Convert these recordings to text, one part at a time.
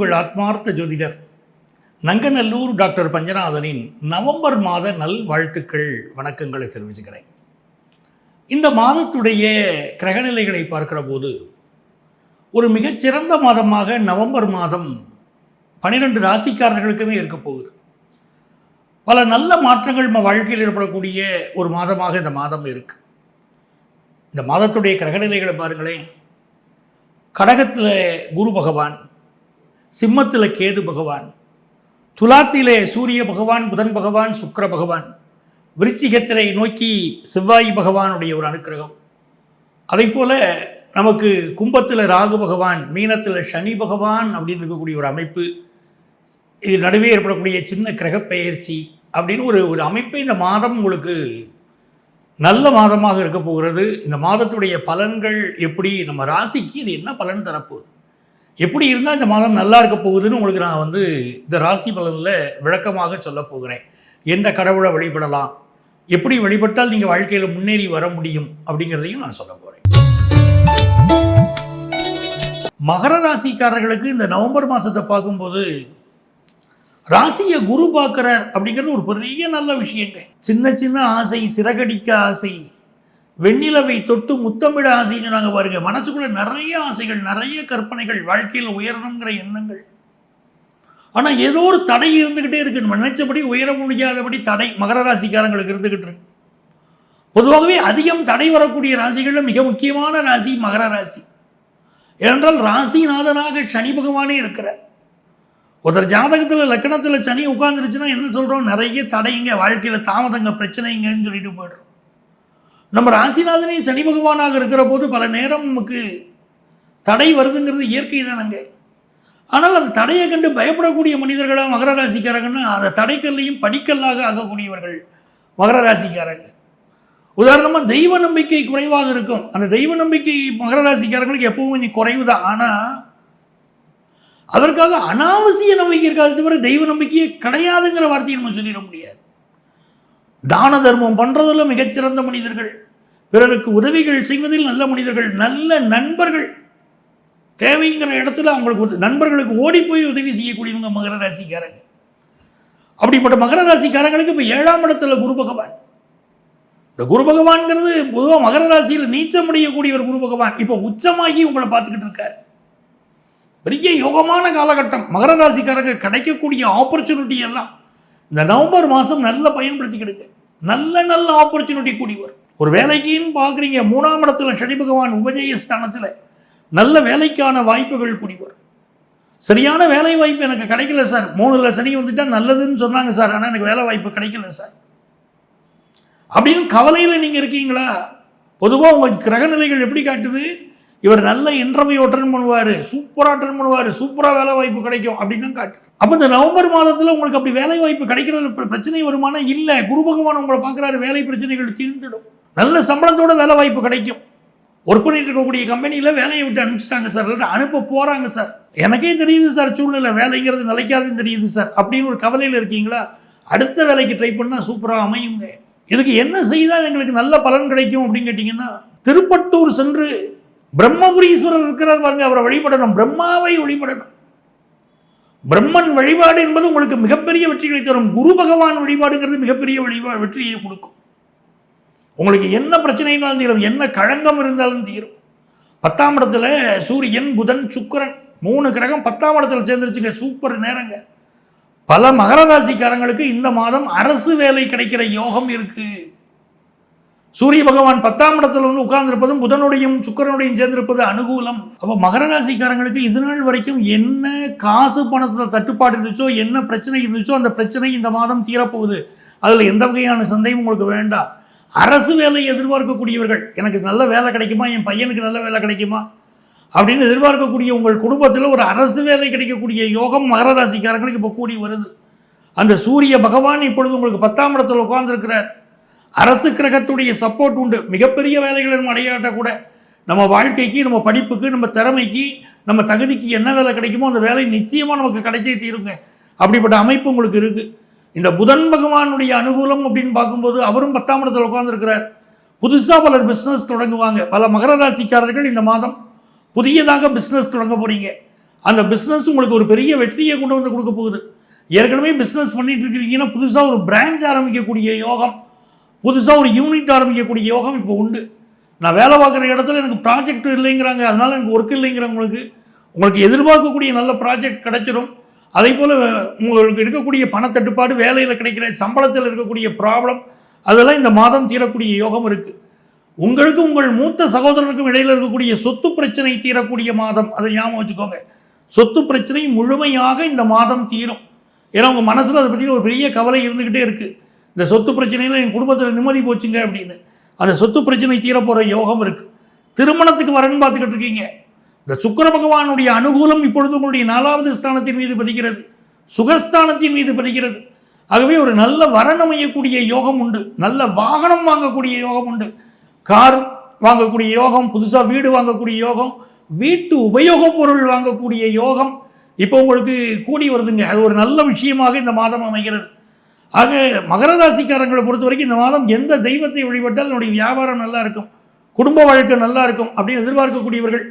உங்கள் ஆத்மார்த்த ஜோதிடர். நங்கநல்லூர் டாக்டர் பஞ்சநாதனின் நவம்பர் மாத நல் வாழ்த்துக்கள் வணக்கங்களை தெரிவிச்சுக்கிறேன். இந்த மாதத்துடைய கிரகநிலைகளை பார்க்கிற போது ஒரு மிகச்சிறந்த மாதமாக நவம்பர் மாதம் பன்னிரெண்டு ராசிக்காரர்களுக்குமே இருக்க போகுது. பல நல்ல மாற்றங்கள் நம்ம வாழ்க்கையில் ஏற்படக்கூடிய ஒரு மாதமாக இந்த மாதம் இருக்கு. இந்த மாதத்துடைய கிரகநிலைகளை பாருங்களேன். கடகத்தில் குரு பகவான் சிம்மத்தில் கேது பகவான் துலாத்திலே சூரிய பகவான் புதன் பகவான் சுக்கிர பகவான் விருச்சிகத்திலே நோக்கி செவ்வாய் பகவானுடைய ஒரு அனுக்கிரகம். அதே போல நமக்கு கும்பத்தில் ராகு பகவான் மீனத்தில் சனி பகவான் அப்படின்னு இருக்கக்கூடிய ஒரு அமைப்பு இது நடுவே ஏற்படக்கூடிய சின்ன கிரகப்பெயர்ச்சி அப்படின்னு ஒரு ஒரு அமைப்பை இந்த மாதம் உங்களுக்கு நல்ல மாதமாக இருக்க போகிறது. இந்த மாதத்துடைய பலன்கள் எப்படி நம்ம ராசிக்கு இது என்ன பலன் தரப்போகுது? எப்படி இருந்தால் இந்த மாதம் நல்லா இருக்க போகுதுன்னு உங்களுக்கு நான் வந்து இந்த ராசி பலனில் விளக்கமாக சொல்ல போகிறேன். எந்த கடவுளை வழிபடலாம்? எப்படி வழிபட்டால் நீங்கள் வாழ்க்கையில் முன்னேறி வர முடியும் அப்படிங்கிறதையும் நான் சொல்ல போகிறேன் மகர ராசிக்காரர்களுக்கு இந்த நவம்பர் மாதத்தை பார்க்கும்போது ராசியை குரு பார்க்குறார் அப்படிங்கிறது ஒரு பெரிய நல்ல விஷயங்க. சின்ன சின்ன ஆசை சிறகடிக்க ஆசை வெண்ணிலவை தொட்டு முத்தமிட ஆசைன்னு நாங்கள் பாருங்க. மனசுக்குள்ள நிறைய ஆசைகள் நிறைய கற்பனைகள் வாழ்க்கையில் உயரணுங்கிற எண்ணங்கள். ஆனால் ஏதோ ஒரு தடை இருந்துக்கிட்டே இருக்கு. நம்ம நினைச்சபடி உயர முடியாதபடி தடை மகர ராசிக்காரங்களுக்கு இருந்துக்கிட்டு இருக்கு. பொதுவாகவே அதிகம் தடை வரக்கூடிய ராசிகளில் மிக முக்கியமான ராசி மகர ராசி. ஏனென்றால் ராசிநாதனாக சனி பகவானே இருக்கிறார். ஒருத்தர் ஜாதகத்தில் லக்கணத்தில் சனி உட்காந்துருச்சுன்னா என்ன சொல்கிறோம் நிறைய தடைங்க வாழ்க்கையில் தாமதங்க பிரச்சனைங்கன்னு சொல்லிட்டு போய்டுறோம். நம்ம ராசிநாதனே சனி பகவானாக இருக்கிற போது பல நேரம் நமக்கு தடை வருதுங்கிறது இயற்கை தானங்க ஆனால் அந்த தடையை கண்டு பயப்படக்கூடிய மனிதர்களாக மகர ராசிக்காரங்கன்னா அந்த தடைக்கல்லையும் படிக்கல்லாக ஆகக்கூடியவர்கள் மகர ராசிக்காரங்க. உதாரணமாக தெய்வ நம்பிக்கை குறைவாக இருக்கும். அந்த தெய்வ நம்பிக்கை மகர ராசிக்காரங்களுக்கு எப்பவும் கொஞ்சம் குறைவு தான். ஆனால் அதற்காக அனாவசிய நம்பிக்கை இருக்காது தவிர தெய்வ நம்பிக்கையே கிடையாதுங்கிற வார்த்தையை நம்ம சொல்லிட முடியாது. தான தர்மம் பண்ணுறதுல மிகச்சிறந்த மனிதர்கள். பிறருக்கு உதவிகள் செய்வதில் நல்ல மனிதர்கள் நல்ல நண்பர்கள். தேவைங்கிற இடத்துல அவங்களுக்கு நண்பர்களுக்கு ஓடி போய் உதவி செய்யக்கூடியவங்க மகர ராசிக்காரங்க. அப்படிப்பட்ட மகர ராசிக்காரங்களுக்கு இப்போ ஏழாம் இடத்துல குரு பகவான். இந்த குரு பகவான்ங்கிறது பொதுவாக மகர ராசியில் நீச்சமடையக்கூடிய ஒரு குரு பகவான். இப்போ உச்சமாகி உங்களை பார்த்துக்கிட்டு இருக்கார். பெரிய யோகமான காலகட்டம். மகர ராசிக்காரங்க கிடைக்கக்கூடிய ஆப்பர்ச்சுனிட்டி எல்லாம் இந்த நவம்பர் மாதம் நல்ல பயன்படுத்திக்கிடுங்க. நல்ல நல்ல ஆப்பர்ச்சுனிட்டி கூடி வரும் ஒரு வேலைக்குன்னு பார்க்குறீங்க மூணாம் இடத்துல சனி பகவான் உபஜய ஸ்தானத்தில் நல்ல வேலைக்கான வாய்ப்புகள் குடிவர். சரியான வேலை வாய்ப்பு எனக்கு கிடைக்கல சார். மூணுல சனி வந்துட்டால் நல்லதுன்னு சொன்னாங்க சார். ஆனால் எனக்கு வேலை வாய்ப்பு கிடைக்கல சார். அப்படின்னு கவலையில் நீங்கள் இருக்கீங்களா? பொதுவாக உங்கள் கிரகநிலைகள் எப்படி காட்டுது? இவர் நல்ல இன்டர்வியூ அட்டன் பண்ணுவார். சூப்பராக அட்டன் பண்ணுவார். சூப்பராக வேலை வாய்ப்பு கிடைக்கும் அப்படின்னு தான் காட்டு அப்போ இந்த நவம்பர் மாதத்தில் உங்களுக்கு அப்படி வேலை வாய்ப்பு கிடைக்கிறது பிரச்சனை வருமானம் இல்லை. குரு பகவான் உங்களை பார்க்குறாரு. வேலை பிரச்சனைகள் தீர்ந்துடும். நல்ல சம்பளத்தோட வேலை வாய்ப்பு கிடைக்கும். ஒர்க் பண்ணிட்டு இருக்கக்கூடிய கம்பெனியில் வேலையை விட்டு அனுப்பிச்சிட்டாங்க சார் இல்லை அனுப்ப போகிறாங்க சார் எனக்கே தெரியுது சார் சூழ்நிலை. வேலைங்கிறது நிலைக்காதுன்னு தெரியுது சார் அப்படின்னு ஒரு கவலையில் இருக்கீங்களா? அடுத்த வேலைக்கு ட்ரை பண்ணால் சூப்பராக அமையுங்க. இதுக்கு என்ன செய்தால் எங்களுக்கு நல்ல பலன் கிடைக்கும் அப்படின்னு கேட்டிங்கன்னா திருப்பட்டூர் சென்று பிரம்மபுரீஸ்வரர் இருக்கிறார் பாருங்க. அவரை வழிபடணும். பிரம்மாவை வழிபடணும். பிரம்மன் வழிபாடு என்பது உங்களுக்கு மிகப்பெரிய வெற்றிகளை தரும் குரு பகவான் வழிபாடுங்கிறது மிகப்பெரிய வழிபா வெற்றியை கொடுக்கும். உங்களுக்கு என்ன பிரச்சனைனாலும் தீரும். என்ன கழங்கம் இருந்தாலும் தீரும். பத்தாம் இடத்துல சூரியன் புதன் சுக்கிரன் மூணு கிரகம் பத்தாம் இடத்துல சேர்ந்துருச்சுங்க. சூப்பர் நேரங்க. பல மகர ராசிக்காரங்களுக்கு இந்த மாதம் அரசு வேலை கிடைக்கிற யோகம் இருக்கு. சூரிய பகவான் பத்தாம் இடத்துல வந்து உட்கார்ந்திருப்பதும் புதனுடையும் சுக்கிரனுடையும் சேர்ந்திருப்பது அனுகூலம். அப்போ மகர ராசிக்காரங்களுக்கு இது நாள் வரைக்கும் என்ன காசு பணத்தில் தட்டுப்பாடு இருந்துச்சோ என்ன பிரச்சனை இருந்துச்சோ அந்த பிரச்சனை இந்த மாதம் தீரப்போகுது. அதில் எந்த வகையான சந்தேகம் உங்களுக்கு வேண்டாம். அரசு வேலையை எதிர்பார்க்கக்கூடியவர்கள் எனக்கு நல்ல வேலை கிடைக்குமா? என் பையனுக்கு நல்ல வேலை கிடைக்குமா? அப்படின்னு எதிர்பார்க்கக்கூடிய உங்கள் குடும்பத்தில் ஒரு அரசு வேலை கிடைக்கக்கூடிய யோகம் மகர ராசிக்காரங்களுக்கு இப்போ கூடி வருது. அந்த சூரிய பகவான் இப்பொழுது உங்களுக்கு பத்தாம் இடத்தில் உட்கார்ந்துருக்கிறார். அரசு கிரகத்துடைய சப்போர்ட் உண்டு. மிகப்பெரிய வேலைகளை நம்ம அடையாட்ட கூட நம்ம வாழ்க்கைக்கு நம்ம படிப்புக்கு நம்ம திறமைக்கு நம்ம தகுதிக்கு என்ன வேலை கிடைக்குமோ அந்த வேலை நிச்சயமாக நமக்கு கிடைச்சே தீருங்க. அப்படிப்பட்ட அமைப்பு உங்களுக்கு இருக்குது இந்த புதன் பகவானுடைய அனுகூலம் அப்படின்னு பார்க்கும்போது அவரும் பத்தாம் இடத்துல உட்காந்துருக்கிறார் புதுசாக பலர் பிஸ்னஸ் தொடங்குவாங்க. பல மகர ராசிக்காரர்கள் இந்த மாதம் புதியதாக பிஸ்னஸ் தொடங்க போகிறீங்க அந்த பிஸ்னஸ் உங்களுக்கு ஒரு பெரிய வெற்றியை கொண்டு வந்து கொடுக்க போகுது. ஏற்கனவே பிஸ்னஸ் பண்ணிகிட்டு இருக்கிறீங்கன்னா புதுசாக ஒரு பிரான்ச் ஆரம்பிக்கக்கூடிய யோகம் புதுசாக ஒரு யூனிட் ஆரம்பிக்கக்கூடிய யோகம் இப்போ உண்டு. நான் வேலை பார்க்குற இடத்துல எனக்கு ப்ராஜெக்ட் இல்லைங்கிறாங்க. அதனால் எனக்கு ஒர்க் இல்லைங்கிறவங்களுக்கு உங்களுக்கு எதிர்பார்க்கக்கூடிய நல்ல ப்ராஜெக்ட் கிடைச்சிடும் அதே போல் உங்களுக்கு இருக்கக்கூடிய பணத்தட்டுப்பாடு வேலையில் கிடைக்கிற சம்பளத்தில் இருக்கக்கூடிய ப்ராப்ளம் அதெல்லாம் இந்த மாதம் தீரக்கூடிய யோகம் இருக்குது உங்களுக்கும் உங்கள் மூத்த சகோதரனுக்கும் இடையில் இருக்கக்கூடிய சொத்து பிரச்சனை தீரக்கூடிய மாதம் அதை ஞாபகம் வச்சுக்கோங்க. சொத்து பிரச்சனை முழுமையாக இந்த மாதம் தீரும். ஏன்னா உங்கள் மனசில் அதை பற்றி ஒரு பெரிய கவலை இருந்துக்கிட்டே இருக்குது இந்த சொத்து பிரச்சனையில் என் குடும்பத்தில் நிம்மதி போச்சுங்க அப்படின்னு. அந்த சொத்து பிரச்சனை தீரப்போகிற யோகம் இருக்குது திருமணத்துக்கு வரன்னு பார்த்துக்கிட்டு இருக்கீங்க. இந்த சுக்கர பகவானுடைய அனுகூலம் இப்பொழுது உங்களுடைய நாலாவது ஸ்தானத்தின் மீது பதிக்கிறது சுகஸ்தானத்தின் மீது பதிக்கிறது ஆகவே ஒரு நல்ல வரன் அமையக்கூடிய யோகம் உண்டு. நல்ல வாகனம் வாங்கக்கூடிய யோகம் உண்டு. கார் வாங்கக்கூடிய யோகம் புதுசாக வீடு வாங்கக்கூடிய யோகம் வீட்டு உபயோகப் பொருள் வாங்கக்கூடிய யோகம். இப்போ உங்களுக்கு கூடி வருதுங்க. அது ஒரு நல்ல விஷயமாக இந்த மாதம் அமைகிறது. ஆக மகர ராசிக்காரங்களை பொறுத்த வரைக்கும் இந்த மாதம் எந்த தெய்வத்தை வழிபட்டால் என்னுடைய வியாபாரம் நல்லா இருக்கும் குடும்ப வாழ்க்கை நல்லா இருக்கும் அப்படின்னு எதிர்பார்க்கக்கூடியவர்கள்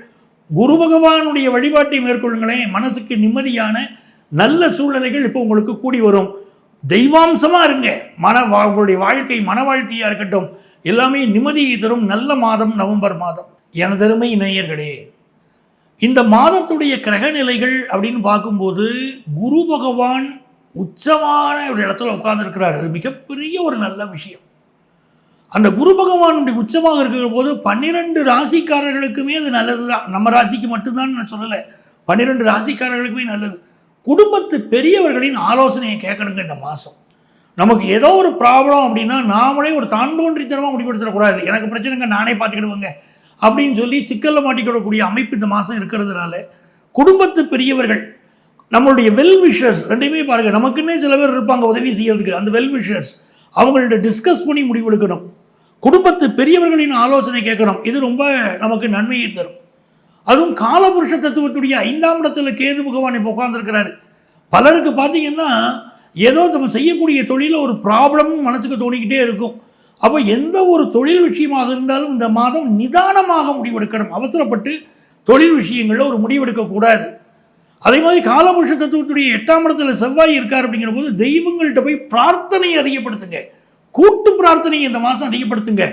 குரு பகவானுடைய வழிபாட்டை மேற்கொள்ளுங்களேன் மனசுக்கு நிம்மதியான நல்ல சூழ்நிலைகள் இப்போ உங்களுக்கு கூடி வரும். தெய்வாம்சமாக இருங்க. மன உங்களுடைய வாழ்க்கை மன வாழ்க்கையாக இருக்கட்டும். எல்லாமே நிம்மதியை தரும் நல்ல மாதம் நவம்பர் மாதம். எனதருமை நேயர்களே இந்த மாதத்துடைய கிரக நிலைகள் அப்படின்னு பார்க்கும்போது குரு பகவான் உச்சமான ஒரு இடத்துல உட்கார்ந்துருக்கிறார். அது மிகப்பெரிய ஒரு நல்ல விஷயம். அந்த குரு பகவானுடைய உச்சமாக இருக்கிற போது பன்னிரெண்டு ராசிக்காரர்களுக்குமே அது நல்லது தான் நம்ம ராசிக்கு மட்டும்தான் நான் சொல்லலை. பன்னிரெண்டு ராசிக்காரர்களுக்குமே நல்லது. குடும்பத்து பெரியவர்களின் ஆலோசனையை கேட்கணுங்க இந்த மாதம் நமக்கு ஏதோ ஒரு ப்ராப்ளம் அப்படின்னா நாமளே ஒரு தாண்டோன்றித்தனமாக முடிவெடுத்துடக்கூடாது எனக்கு பிரச்சனைங்க நானே பார்த்துக்கிடுவேங்க அப்படின்னு சொல்லி சிக்கலில் மாட்டிக்கிடக்கூடிய அமைப்பு இந்த மாதம் இருக்கிறதுனால குடும்பத்து பெரியவர்கள் நம்மளுடைய வெல் விஷர்ஸ் பாருங்கள் நமக்குன்னே சில பேர் இருப்பாங்க உதவி செய்யறதுக்கு. அந்த வெல் விஷர்ஸ் அவங்கள்ட்ட டிஸ்கஸ் பண்ணி முடிவெடுக்கணும் குடும்பத்து பெரியவர்களின் ஆலோசனை கேட்கணும். இது ரொம்ப நமக்கு நன்மையை தரும். அதுவும் காலபுருஷ தத்துவத்துடைய ஐந்தாம் இடத்துல கேது பகவான் இப்போ உட்காந்துருக்கிறாரு பலருக்கு பார்த்தீங்கன்னா ஏதோ நம்ம செய்யக்கூடிய தொழிலில் ஒரு ப்ராப்ளமும் மனசுக்கு தோணிக்கிட்டே இருக்கும். அப்போ எந்த ஒரு தொழில் விஷயமாக இருந்தாலும் இந்த மாதம் நிதானமாக முடிவெடுக்கணும். அவசரப்பட்டு தொழில் விஷயங்களில் ஒரு முடிவெடுக்கக்கூடாது அதே மாதிரி காலபுருஷ தத்துவத்துடைய எட்டாம் இடத்துல செவ்வாய் இருக்கார் அப்படிங்கிற போது தெய்வங்கள்கிட்ட போய் பிரார்த்தனை அதிகப்படுத்துங்க. கூட்டு பிரார்த்தனை இந்த மாதம் அதிகப்படுத்துங்க.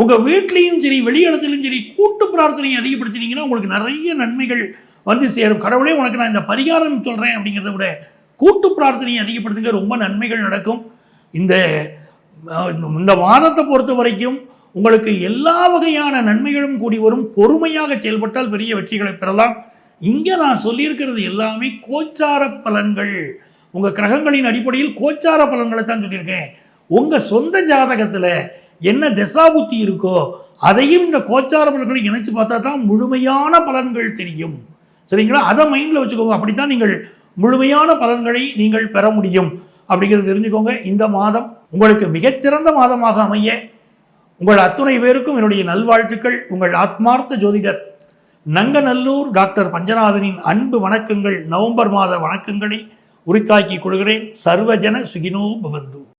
உங்கள் வீட்லேயும் சரி வெளியிடத்துலையும் சரி கூட்டு பிரார்த்தனையை அதிகப்படுத்தினீங்கன்னா உங்களுக்கு நிறைய நன்மைகள் வந்து சேரும். கடவுளே உனக்கு நான் இந்த பரிகாரம் சொல்கிறேன் அப்படிங்கிறத விட கூட்டு பிரார்த்தனையை அதிகப்படுத்துங்க. ரொம்ப நன்மைகள் நடக்கும். இந்த இந்த மாதத்தை பொறுத்த வரைக்கும் உங்களுக்கு எல்லா வகையான நன்மைகளும் கூடி வரும். பொறுமையாக செயல்பட்டால் பெரிய வெற்றிகளை பெறலாம். இங்கே நான் சொல்லியிருக்கிறது எல்லாமே கோச்சார பலன்கள். உங்கள் கிரகங்களின் அடிப்படையில் கோச்சார பலன்களை தான் சொல்லியிருக்கேன். உங்கள் சொந்த ஜாதகத்தில் என்ன தசாபுத்தி இருக்கோ அதையும் இந்த கோச்சார பலன்களை இணைச்சு பார்த்தா தான் முழுமையான பலன்கள் தெரியும். சரிங்களா? அதை மைண்டில் வச்சுக்கோங்க. அப்படித்தான் நீங்கள் முழுமையான பலன்களை நீங்கள் பெற முடியும். அப்படிங்கிறது தெரிஞ்சுக்கோங்க. இந்த மாதம் உங்களுக்கு மிகச்சிறந்த மாதமாக அமைய உங்கள் அத்துணை பேருக்கும் என்னுடைய நல்வாழ்த்துக்கள். உங்கள் ஆத்மார்த்த ஜோதிடர் நங்கநல்லூர் டாக்டர் பஞ்சநாதனின் அன்பு வணக்கங்கள். நவம்பர் மாத வணக்கங்களை உரித்தாக்கிக் கொள்கிறேன். சர்வஜன சுகினோ பவந்து.